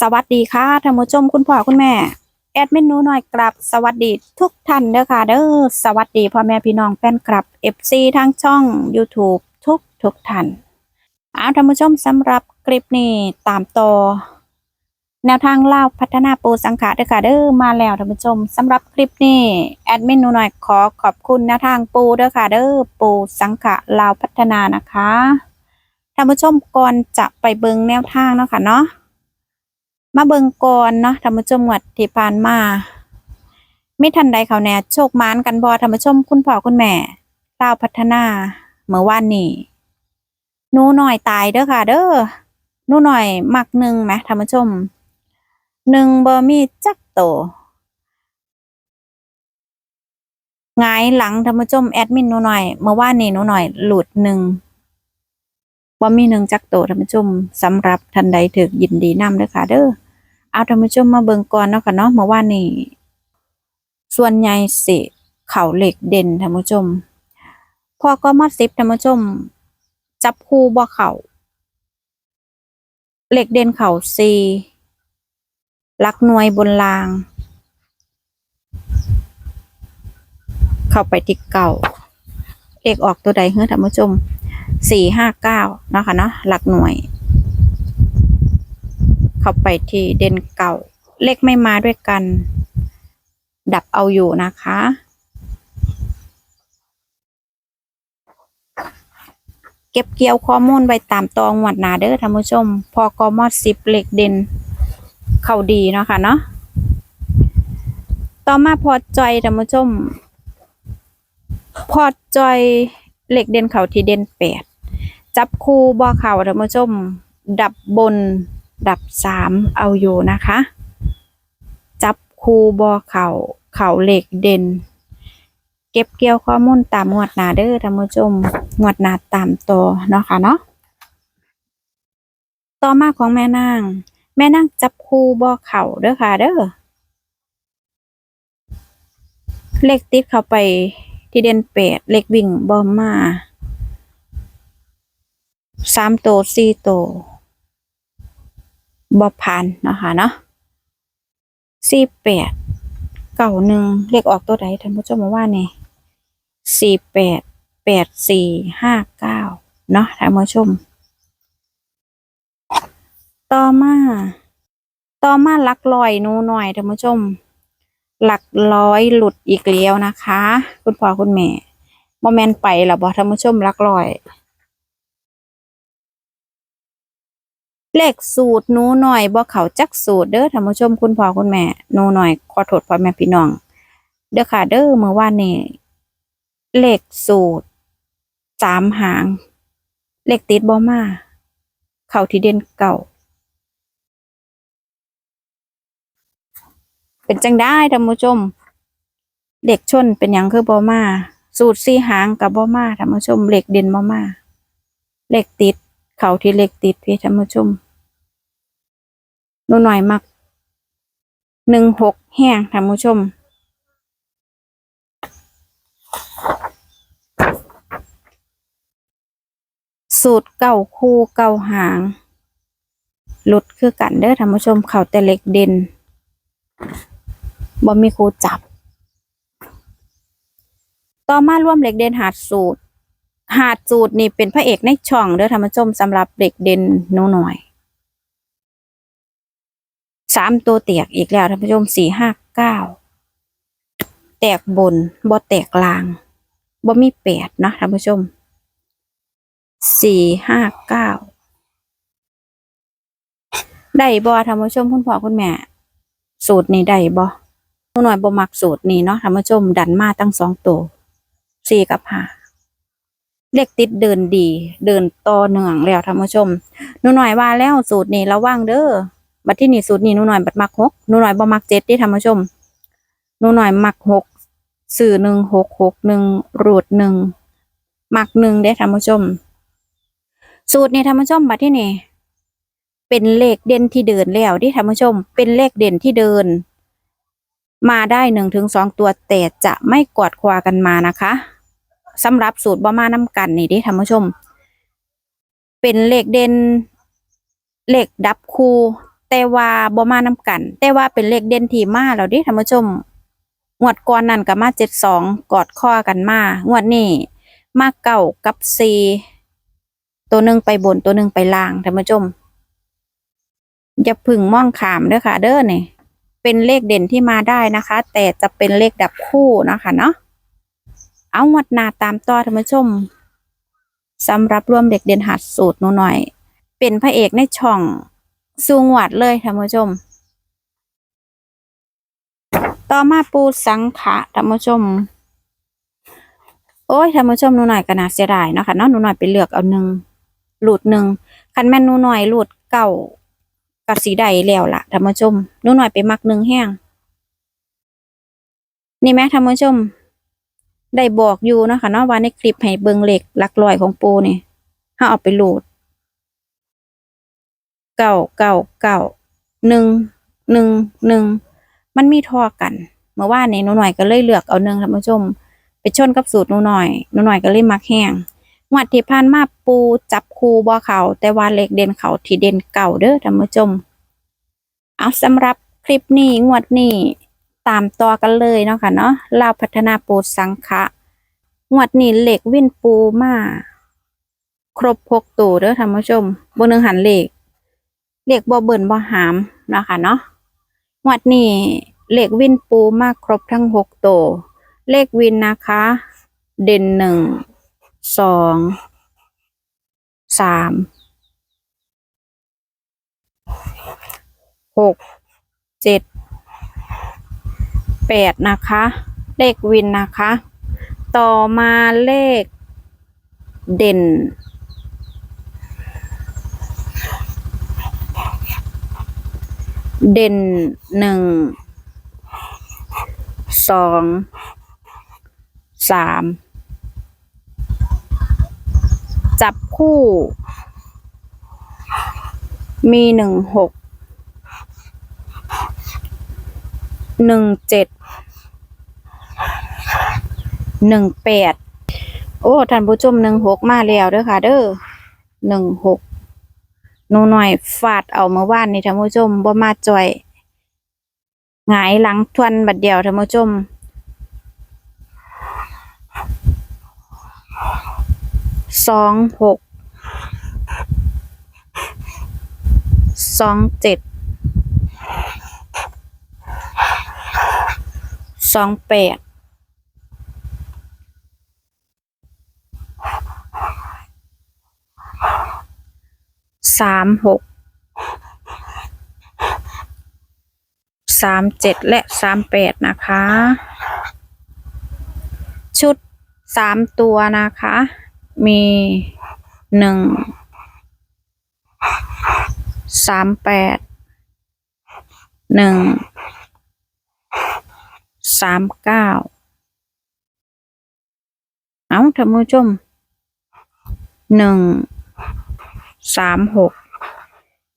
สวัสดีค่ะท่านผู้ชมคุณพ่อคุณแม่ แอดมินนูหน่อยกลับสวัสดีทุกท่านเด้อค่ะเด้อสวัสดีพ่อแม่พี่น้องแฟนคลับ FC ทางช่อง YouTube ทุกทุกท่านเอาท่านผู้ชมสำหรับคลิปนี้ตามต่อแนวทางเล่าพัฒนาปูสังขะเด้อค่ะเด้อมาแล้วท่านผู้ชมสำหรับคลิปนี้แอดมินนูหน่อยขอขอบคุณแนวทางปูเด้อค่ะเด้อปูสังขะลาวพัฒนานะคะท่านผู้ชมก่อนจะไปเบิงแนวทางเนาะค่ะเนาะ มาเบิงก่อนเนาะธรรมชมงวดที่ผ่านมาไม่ทันใดเขาแน่โชคมานกันบอธรรมชมคุณพ่อคุณแม่เล่าพัฒนาเมื่อวานนี้หนูหน่อยตายเด้อค่ะ เด้อหนูหน่อยมักหนึ่งไหมธรรมชมหนึ่งบอมีจักโตหงายหลังธรรมชมแอดมินหนูหน่อยเมื่อวานนี้หนูหน่อยหลุดหนึ่งว่ามีหนึ่งจักโตท่านผู้ชมสำหรับท่านใดถึกยินดีนำเด้อค่ะเด้อ เอาท่านผู้ชมมาเบิ่งก่อนเนาะค่ะเนาะเมื่อวานนี้ส่วนใหญ่สิเข่าเหล็กเด่นท่านผู้ชมพอก็มาสิบท่านผู้ชม จับคู่บ่เข่าเหล็กเด่นเข่าซีลักหน่วยบนราง เข้าไปที่เก่าเลขออกตัวใดเฮ้อท่านผู้ชมสี่ห้าเก้าเนาะค่ะเนาะหลักหน่วย เข้าไปที่เด่นเก่า เลขไม่มาด้วยกัน ดับเอาอยู่นะคะ เก็บเกี่ยวข้อมูลไว้ตามตองหวัดนาเด้อท่านผู้ชม พอกมอดสิบเลขเด่น เข้าดีเนาะค่ะเนาะต่อมาพอจอยท่านผู้ชม พอจอยเหล็กเด่นเข่าที่เด่นแปดจับคู่บ่อเข่าท่านผู้ชม ดับบน ดับสามเอาอยู่นะคะ จับคู่บ่อเข่าเข่าเหล็กเด่น เก็บเกี่ยวข้อมูลตามงวดหนาเด้อท่านผู้ชมงวดหนาตามตัวเนาะค่ะเนาะต่อมาของแม่นาง แม่นางจับคู่บ่อเข่าเด้อค่ะเด้อเลขติดเข้าไปที่เด่นแปดเลขวิ่งบ่มมาสามโตสี่โต บ่ผ่านนะคะเนาะสี่แปดเก้าหนึ่งเลขออกตัวใดท่านผู้ชมมาว่าเนี่ยสี่แปดแปดสี่ห้าเก้าเนาะท่านผู้ชม ต่อมา ต่อมาหลักลอยนูหน่อยท่านผู้ชม หลักร้อยหลุดอีกแล้วนะคะ คุณพ่อคุณแม่บ่แมนไปหรอบอท่านผู้ชมหลักร้อย เลขสูตรหนูหน่อยบ่เขาจักสูตรเด้อท่านผู้ชมคุณพ่อคุณแม่หนูหน่อยขอโทษพ่อแม่พี่น้อง เด้อค่ะ เด้อเมื่อวานนี้เลขสูตรสามหาง เลขติดบ่มาเข้าที่เด่นเก่า เป็นจังได้ท่านผู้ชม เด็กชนเป็นยังคือบ่มาสูตรสี่หางกับบ่มาท่านผู้ชม เล็กเด่นบ่มาเล็กติดเขาที่เล็กติดพี่ท่านผู้ชม หนูหน่อยมักหนึ่งหกแห้งท่านผู้ชม สูตรเก่าคู่เก่าหาง หลุดคือกันเด้อท่านผู้ชม เข่าแต่เหล็กเด่นบ่มีครูจับ ต่อมาร่วมเหล็กเด่นหาดสูตร หาดสูตรนี่เป็นพระเอกในช่องเด้อธรรมชมสำหรับเด็กเด่นหนูหน่อย สามตัวแตกอีกแล้วท่านผู้ชมสี่ห้าเก้าแตกบนบ่แตกลางบ่มีแปดนะท่านผู้ชมสี่ห้าเก้าได้บ่ท่านผู้ชมคุณพ่อคุณแม่ สูตรนี้ได้บ่หนูหน่อยบ่มักสูตรนี้เนาะท่านผู้ชมดันมาตั้งสองตัวสี่กับห้าเลขติดเดินดี เดินต่อเนื่องแล้วท่านผู้ชมหนูหน่อยว่าแล้วสูตรนี้ระวังเด้อ บัดที่นี่สูตรนี้หนูหน่อยบัดมักหกหนูหน่อยบ่มักเจ็ดที่ท่านผู้ชมหนูหน่อยมักหกสื่อหนึ่งหกหกหนึ่งรูดหนึ่งมักหนึ่งเด้ท่านผู้ชม สูตรนี้ท่านผู้ชมบัดที่นี่เป็นเลขเด่นที่เดินแล้วที่ท่านผู้ชม เป็นเลขเด่นที่เดิน มาได้หนึ่งถึงสองตัวแต่จะไม่กอดควากันมานะคะสำหรับสูตรบ่มาน้ำกันนี่ดิท่านผู้ชม เป็นเลขเด่นเลขดับคู แต่ว่าบ่มานำกัน แต่ว่าเป็นเลขเด่นที่มาแล้วดิท่านผู้ชมงวดก่อนนั่นก็มาเจ็ดสองกอดข้อกันมางวดนี้มาเก้ากับสี่ตัวหนึ่งไปบนตัวหนึ่งไปล่างท่านผู้ชมอย่าพึ่งมองขามเด้อค่ะเด้อเนี่ยเป็นเลขเด่นที่มาได้นะคะ แต่จะเป็นเลขดับคู่นะคะเนาะเอางวดหน้าตามต่อท่านผู้ชมสำหรับร่วมเด็กเด่นหัดสูตรหนูหน่อย เป็นพระเอกในช่อง สูงหวัดเลยท่านผู้ชม ต่อมาปูสังขะท่านผู้ชม โอ้ยท่านผู้ชมหนูหน่อยก็น่าเสียดายเนาะคะเนาะหนูหน่อยไปเลือกเอาหนึ่งหลุดหนึ่งคันแม่นหนูหน่อยหลุดเก่ากับสีใดแล้วล่ะท่านผู้ชมหนูหน่อยไปมักหนึ่งแห้งนี่แม่ท่านผู้ชม ได้บอกอยู่เนาะคะเนาะว่าในคลิปให้เบิงเหล็กหลักลอยของปูนี่ถ้าเอาไปโหลด เก่าเก่าเก่าหนึ่งหนึ่งหนึ่งมันมีทอกันเมื่อวานนี้หนูหน่อยก็เลยเลือกเอาหนึ่งท่านผู้ชม ไปชนกับสูตรหนูหน่อยหนูหน่อยก็เลยมักแห้งงวดที่ผ่านมาปูจับคูบ่อเขาแต่ว่าเลขเด่นเขาที่เด่นเก่าเด้อท่านผู้ชม เอาสำหรับคลิปนี้งวดนี้ตามต่อกันเลยเนาะค่ะเนาะลาวพัฒนาปูสังขะงวดนี้เหล็กวิ่นปูมา ครบหกตัวเด้อท่านผู้ชมบนหนึ่งหันเหล็ก เลขบ่เบิ่นบ่หามนะคะเนาะงวดนี้เลขวินปูมากครบทั้งหกตัวเลขวินนะคะ เด่นหนึ่งสองสามหกเจ็ดแปดนะคะ เลขวินนะคะ ต่อมาเลขเด่น เด่นหนึ่งสองสามจับคู่ มีหนึ่งหกหนึ่งเจ็ดหนึ่งแปดโอ้ท่านผู้ชมหนึ่งหกมาแล้วเด้อค่ะ เด้อหนึ่งหก หนูหน่อยฟาดเอาเมื่อวานนี่ท่านผู้ชมบ่มาจ่อยหงายหลังทวนบัดเดียวท่านผู้ชมสองหกสองเจ็ดสองแปด สามหกสามเจ็ดและสามแปดนะคะ ชุดสามตัวนะคะ มีหนึ่งสามแปดหนึ่งสามเก้าเอาท่านผู้ชมหนึ่ง สามหก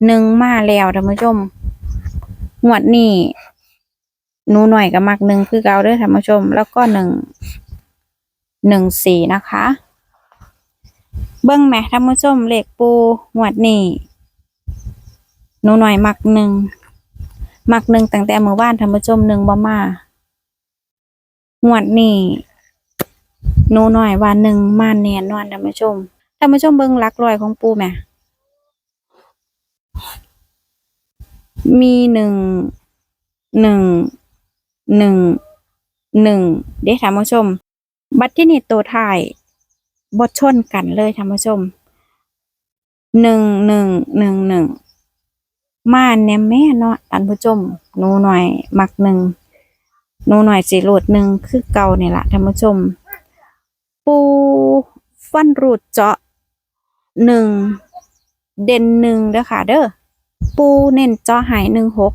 หนึ่งมาแล้วท่านผู้ชมงวดนี้หนูหน่อยกับมักหนึ่งคือเก่าด้อท่านผู้ชม แล้วก็หนึ่งหนึ่งสี่นะคะ เบิ้งแหมท่านผู้ชมเหลขปูงวดนี้หนูหน่อยมักหนึ่งมักหนึ่งตั้งแต่เมื่อวานท่านผู้ชมหนึ่งบ่มางวดนี้หนูหน่อยว่าหนึ่งมาเนียนนอนท่านผู้ชมท่านผู้ชมเบิ้งลักรอยของปูแหม มีหนึ่งหนึ่งหนึ่งหนึ่งเด้ท่านผู้ชม บัตรที่นี่ตัวถ่ายบดชนกันเลยท่านผู้ชมหนึ่งหนึ่งหนึ่งหนึ่งมาแนมแม่เนาะท่านผู้ชมหนูหน่อยมักหนึ่งหนูหน่อยสีรูดหนึ่งคือเก่าเนี่ยละท่านผู้ชม ปูฟันรูดเจาะหนึ่งเด่นหนึ่งเด้อค่ะเด้อ ปูเน้นจอหายหนึ่งหก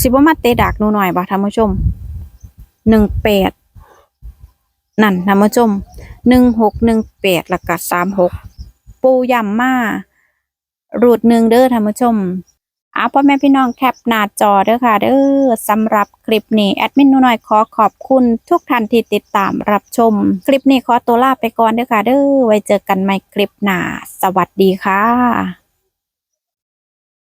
สิบว่ามาเตดักหนูหน่อยบ่ท่านผู้ชมหนึ่งแปดนั่นท่านผู้ชมหนึ่งหกหนึ่งแปดแล้วก็สามหกปูยำมารูดหนึ่งเด้อท่านผู้ชมเอาพ่อแม่พี่น้องแคปหน้าจอเด้อค่ะ เด้อสำหรับคลิปนี้แอดมินนูหน่อยขอขอบคุณทุกท่านที่ติดตามรับชม คลิปนี้ขอตัวลาไปก่อนเด้อค่ะ เด้อไว้เจอกันใหม่คลิปหน้า สวัสดีค่ะ